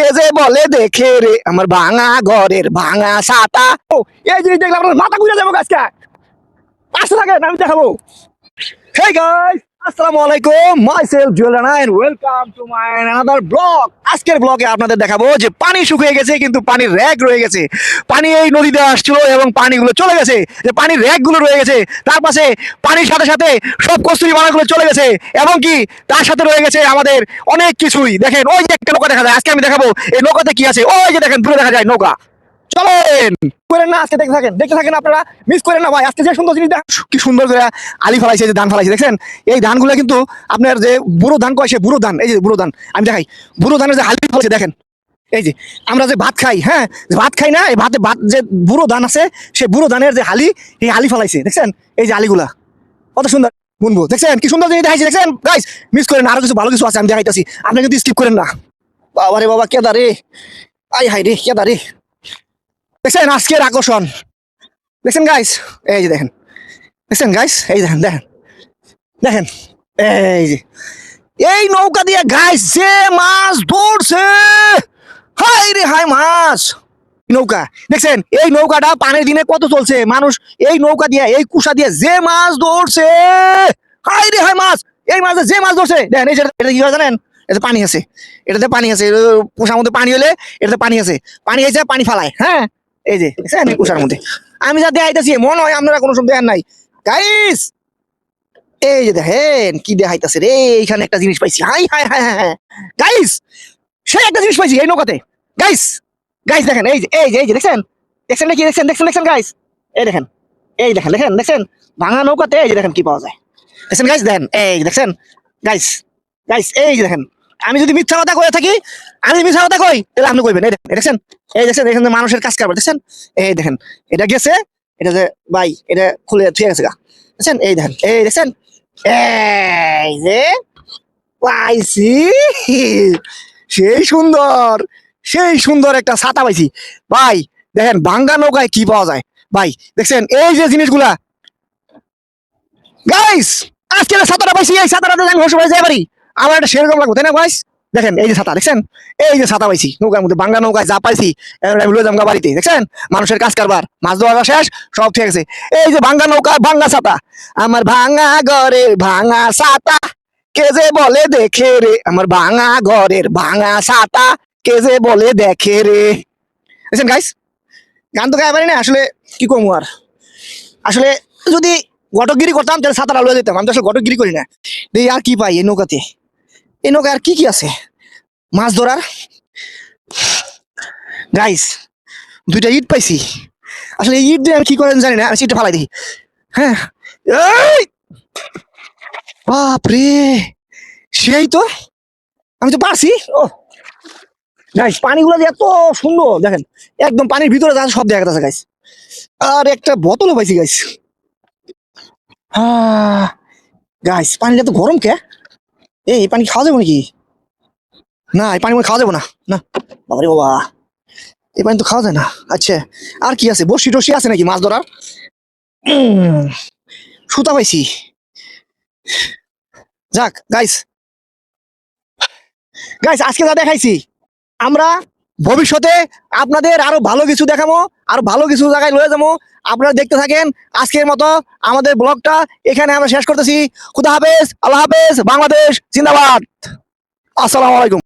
কে যে বলে দেখে রে? আমার ভাঙা ঘরের ভাঙা ছাতা। ও এই জিনিস দেখলাম মাথা ঘুরে যাব গাছটা পাশে থাকেন আমি দেখাবো। হে guys, আসসালামু আলাইকুম ওয়েলকাম মাই অ্যানাদার ব্লগ আজকের আপনাদের দেখাবো যে পানি শুকিয়ে গেছে, কিন্তু পানির রয়ে গেছে। পানি এই নদীতে আসছিল এবং চলে গেছে। যে পানির রয়ে গেছে, তার পাশে পানির সাথে সাথে সব কস্তুরি চলে গেছে এবং কি তার সাথে রয়ে গেছে আমাদের অনেক কিছুই। দেখেন, ওই যে একটা নৌকা দেখা যায়, আজকে আমি দেখাবো, এই নৌকাতে কি আছে? ওই যে দেখেন, দূরে দেখা যায় নৌকা। চলেন। করেন না, আজকে দেখতে থাকেন দেখতে থাকেন আপনারা মিস করেন না ভাই। আজকে যে সুন্দর জিনিস দেখ কি সুন্দর করে আলি ফলাইছে, যে ধান ফলাইছে, দেখছেন? এই ধানগুলো কিন্তু আপনার যে বুড়ো ধান কয় সে? বুড়ো ধান, এই যে বুড়ো ধান, আমি দেখাই। বুড়ো ধানের যে আলি ফলাইছে, দেখেন। এই যে আমরা যে ভাত খাই হ্যাঁ? ভাত খাই না, এই ভাতে ভাত যে বুড়ো ধান আছে, সে বুড়ো ধানের যে হালি এই হালি ফলাইছে, দেখছেন? এই যে আলিগুলা। কত সুন্দর বুনবো, দেখছেন? কি সুন্দর জিনিস দেখাইছে, দেখছেন? গাইস মিস করেন আরও কিছু ভালো কিছু আছে, আমি দেখাইতেছি। আপনি কিন্তু স্কিপ করেন না। বাবা রে বাবা কেদা রে আই হাই রে কেদা রে দেখছেন আজকের আকর্ষণ? দেখছেন গাইস এই যে দেখেন। দেখছেন গাইস এই দেখেন দেখেন। দেখেন। এই যে। এই নৌকা দিয়ে গাইস যে মাছ ধরছে! হাই রে হাই মাছ! নৌকা, দেখছেন? এই নৌকাটা পানির দিনে কত চলছে? মানুষ এই নৌকা দিয়ে, এই কুষা দিয়ে যে মাছ ধরছে! হাই রে হাই মাছ! এই মাছ যে মাছ ধরছে! দেখেন, এই এটা কি জানেন? এতে পানি আছে। এটাতে পানি আছে। পোষার মধ্যে পানি হলে এটাতে পানি আছে। পানি হয়েছে পানি ফালায় হ্যাঁ? এই যে দেখছেন মধ্যে। আমি যা দেখাইতেছি, মনে হয় আপনারা কোনো দেখেন নাই। গাইস এই যে দেখেন, কি দেখাইতেছে রে, এইখানে একটা জিনিস পাইছি। Hi hi hi hi guys সে একটা জিনিস পাইছি এই নৌকাতে। গাইস গাইস দেখেন, এই যে এই যে এই যে, দেখছেন? দেখছেন নাকি, দেখছেন দেখছেন দেখছেন গাইস এই দেখেন এই দেখেন দেখেন, দেখছেন? ভাঙা নৌকাতে এই যে দেখেন কি পাওয়া যায়। দেখছেন গাইস দেখেন, এই দেখছেন? গাইস গাইস এই যে দেখেন। আমি যদি মিথ্যা কথা কয়ে থাকি, আমি যদি মিথ্যা কথা কই, তাহলে আপনি কইবেন, এই দেখছেন এই দেখছেন এখানে মানুষের কাজ কারবার দেখছেন এই দেখেন, এটা গেছে, এটা যে ভাই, এটা খুলে থুয়ে গেছে গা দেখছেন এই দেখেন, এই দেখছেন এই যে পাইছি, সেই সুন্দর সেই সুন্দর একটা ছাতা পাইছি, ভাই, দেখেন, ভাঙ্গা নৌকায় কি পাওয়া যায়, ভাই দেখছেন এই যে জিনিসগুলা গাইস আজকে ছাতাটা পাইছি, এই ছাতাটা আমি হোসে পাইছি এবারই আমার একটা সেরকম লাগবে তাই না গাইস দেখেন, এই যে ছাতা, দেখছেন? এই যে ছাতা পাইছি, নৌকার মধ্যে বাঙ্গা নৌকায় যা পাইছি লয়ে যাব বাড়িতে, দেখছেন? মানুষের কাজ কারবার, মাছ ধরা শেষ, সব ঠিক আছে। এই যে ভাঙ্গা নৌকা ভাঙ্গা ছাতা, আমার ভাঙা ঘরের ভাঙা ছাতা, কে যে বলে দেখে রে? আমার ভাঙা ঘরের ভাঙা ছাতা, কে যে বলে দেখে রে? দেখছেন গাইস গান তো গায়ে পারি না, আসলে কি কমু আর? আসলে যদি গটগিরি করতাম, তাহলে ছাতাটা লয়ে যেতাম, আমি তো আসলে গটগিরি করি না। দেখি আর কি পাই এই নৌকাতে? এই নৌকা আর কি কি আছে? মাছ ধরার? গাইস দুইটা ইট পাইছি। আসলে এই ইট দিয়ে আমি কি করেন জানি না, আমি ইটটা ফালাই দেখি হ্যাঁ? বাপরে! সেই তো। আমি তো পারছি। ও! গাইস পানিগুলো যে এত সুন্দর, দেখেন। একদম পানির ভিতরে যা সব দেখা যাচ্ছে গাইস আর একটা বোতলও পাইছি গাইস হ্যাঁ গাইস পানিটা তো গরম কে? এই, পানি খাওয়া যাব নাকি? না, এই পানি মনে খাওয়া যাব না। না। বাবারে বাবা। এই পানি তো খাওয়া যায় না। আচ্ছা আর কি আছে? বসি টসি আছে নাকি মাছ ধরার? সুতা পাইছি। যাক গাইস গাইস আজকে যা দেখাইছি, আমরা ভবিষ্যতে আপনাদের আরও ভালো কিছু দেখাবো, আরও ভালো কিছু জায়গায় লয়ে যাব। আপনারা দেখতে থাকেন আজকের মতো আমাদের ব্লগটা। এখানে আমরা শেষ করতেছি। খুদা হাফেজ, আল্লাহ হাফেজ, বাংলাদেশ, জিন্দাবাদ। আসসালামু আলাইকুম।